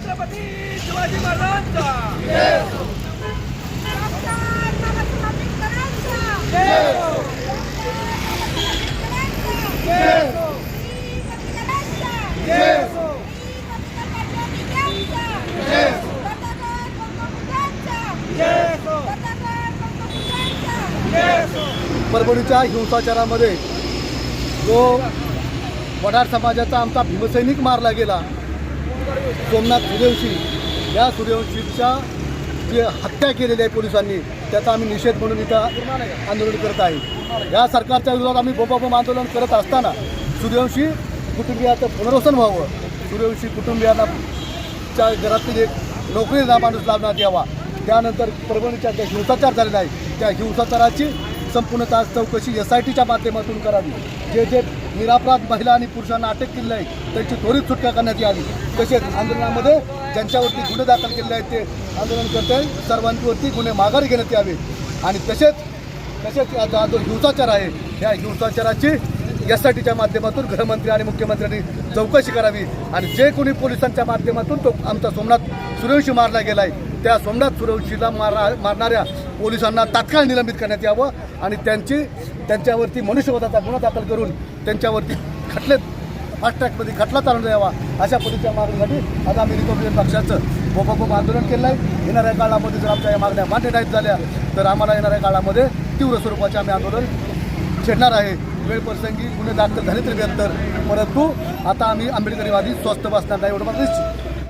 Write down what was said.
छत्रपती शिवाजी महाराजांचा. परभणीच्या हिंसाचारामध्ये जो वडार समाजाचा आमचा भीमसैनिक मारला गेला सोमनाथ सूर्यवंशी या सूर्यवंशीच्या जे हत्या केलेली आहे पोलिसांनी त्याचा आम्ही निषेध म्हणून इथं आंदोलन करत आहे. या सरकारच्या विरोधात आम्ही बोबाबोम आंदोलन करत असताना सूर्यवंशी कुटुंबियाचं पुनर्वसन व्हावं. सूर्यवंशी कुटुंबियांना च्या घरातील एक नोकरीला माणूस लावण्यात यावा. त्यानंतर परभणीच्या ज्या हिंसाचार झालेला आहे त्या हिंसाचाराची संपूर्णतः चौकशी एस आय टीच्या माध्यमातून करावी. जे जे निरापराध महिला आणि पुरुषांना अटक केलेली आहे. त्यांची त्वरित सुटका करण्यात यावी. तसेच आंदोलनामध्ये ज्यांच्यावरती गुन्हे दाखल केलेले आहेत ते आंदोलनकर्ते सर्वांवरती गुन्हे माघारी घेण्यात यावे. आणि तसेच तसेच आता हा जो हिंसाचार आहे या हिंसाचाराची एस आय टीच्या माध्यमातून गृहमंत्री आणि मुख्यमंत्र्यांनी चौकशी करावी. आणि जे कोणी पोलिसांच्या माध्यमातून तो आमचा सोमनाथ सूर्यवंशी मारला गेला आहे त्या सोमनाथ सूर्यवंशीला मारा मारणाऱ्या पोलिसांना तात्काळ निलंबित करण्यात यावं. आणि त्यांची त्यांच्यावरती मनुष्यवधाचा गुन्हा दाखल करून त्यांच्यावरती खटले फास्ट ट्रॅकमध्ये खटला चालून द्यावा अशा पद्धतीच्या मागणीसाठी आज आम्ही रिपब्लिकन पक्षाचं बोपाबोप आंदोलन केलं आहे. येणाऱ्या काळामध्ये जर आमच्या या मागण्या मान्य नाहीत झाल्या तर आम्हाला येणाऱ्या काळामध्ये तीव्र स्वरूपाचे आम्ही आंदोलन छेडणार आहे. वेळ प्रसंगी गुन्हे दाखल झाले तरी बेहतर परंतु आता आम्ही आंबेडकरीवादी स्वस्त बसणार नाही एवढं मला निश्चित